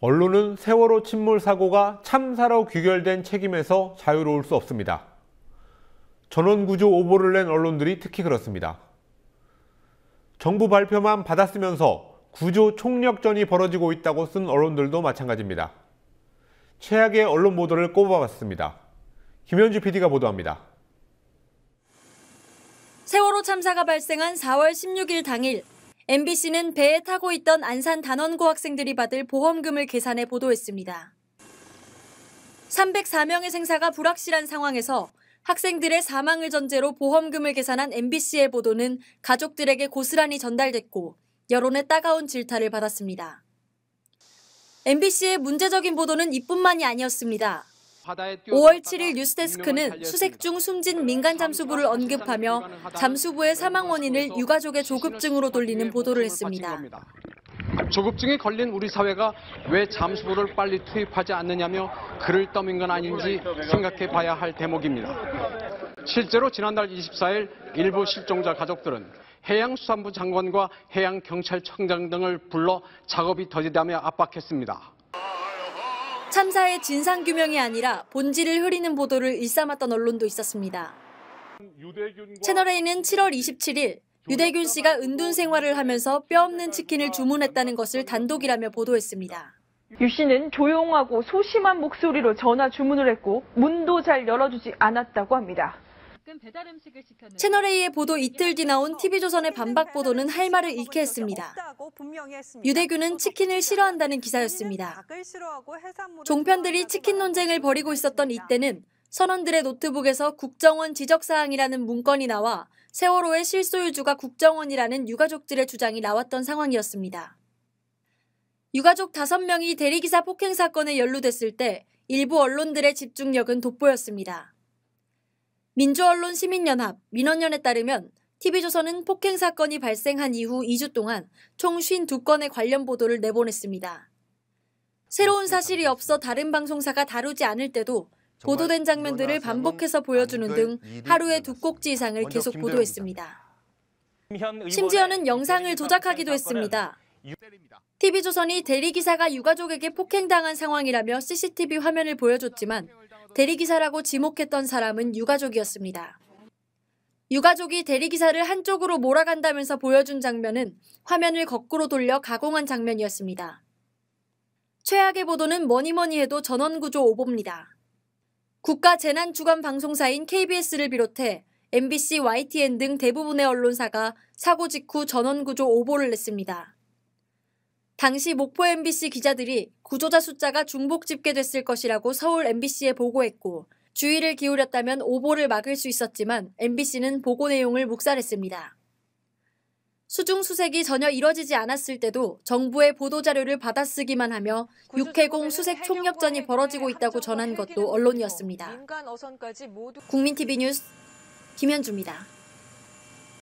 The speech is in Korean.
언론은 세월호 침몰 사고가 참사로 귀결된 책임에서 자유로울 수 없습니다. 전원구조 오보를 낸 언론들이 특히 그렇습니다. 정부 발표만 받았으면서 구조 총력전이 벌어지고 있다고 쓴 언론들도 마찬가지입니다. 최악의 언론 보도를 꼽아봤습니다. 김현주 PD가 보도합니다. 세월호 참사가 발생한 4월 16일 당일 MBC는 배에 타고 있던 안산 단원고 학생들이 받을 보험금을 계산해 보도했습니다. 304명의 생사가 불확실한 상황에서 학생들의 사망을 전제로 보험금을 계산한 MBC의 보도는 가족들에게 고스란히 전달됐고 여론의 따가운 질타를 받았습니다. MBC의 문제적인 보도는 이뿐만이 아니었습니다. 5월 7일 뉴스데스크는 수색 중 숨진 민간 잠수부를 언급하며 잠수부의 사망 원인을 유가족의 조급증으로 돌리는 보도를 했습니다. 조급증이 걸린 우리 사회가 왜 잠수부를 빨리 투입하지 않느냐며 글을 떠민 건 아닌지 생각해 봐야 할 대목입니다. 실제로 지난달 24일 일부 실종자 가족들은 해양수산부 장관과 해양경찰청장 등을 불러 작업이 더디다며 압박했습니다. 참사의 진상규명이 아니라 본질을 흐리는 보도를 일삼았던 언론도 있었습니다. 채널A는 7월 27일 유대균 씨가 은둔 생활을 하면서 뼈 없는 치킨을 주문했다는 것을 단독이라며 보도했습니다. 유 씨는 조용하고 소심한 목소리로 전화 주문을 했고 문도 잘 열어주지 않았다고 합니다. 채널A의 보도 이틀 뒤 나온 TV조선의 반박 보도는 할 말을 잃게 했습니다. 유대균은 치킨을 싫어한다는 기사였습니다. 종편들이 치킨 논쟁을 벌이고 있었던 이때는 선원들의 노트북에서 국정원 지적사항이라는 문건이 나와 세월호의 실소유주가 국정원이라는 유가족들의 주장이 나왔던 상황이었습니다. 유가족 5명이 대리기사 폭행 사건에 연루됐을 때 일부 언론들의 집중력은 돋보였습니다. 민주언론 시민연합, 민원연에 따르면 TV조선은 폭행 사건이 발생한 이후 2주 동안 총 52건의 관련 보도를 내보냈습니다. 새로운 사실이 없어 다른 방송사가 다루지 않을 때도 보도된 장면들을 반복해서 보여주는 등 하루에 두 꼭지 이상을 계속 보도했습니다. 심지어는 영상을 조작하기도 했습니다. TV조선이 대리기사가 유가족에게 폭행당한 상황이라며 CCTV 화면을 보여줬지만 대리기사라고 지목했던 사람은 유가족이었습니다. 유가족이 대리기사를 한쪽으로 몰아간다면서 보여준 장면은 화면을 거꾸로 돌려 가공한 장면이었습니다. 최악의 보도는 뭐니뭐니 해도 전원구조 오보입니다. 국가 재난 주간 방송사인 KBS를 비롯해 MBC, YTN 등 대부분의 언론사가 사고 직후 전원구조 오보를 냈습니다. 당시 목포 MBC 기자들이 구조자 숫자가 중복 집계됐을 것이라고 서울 MBC에 보고했고 주의를 기울였다면 오보를 막을 수 있었지만 MBC는 보고 내용을 묵살했습니다. 수중 수색이 전혀 이뤄지지 않았을 때도 정부의 보도 자료를 받아쓰기만 하며 육해공 수색 총력전이 벌어지고 있다고 전한 것도 언론이었습니다. 국민TV 뉴스 김현주입니다.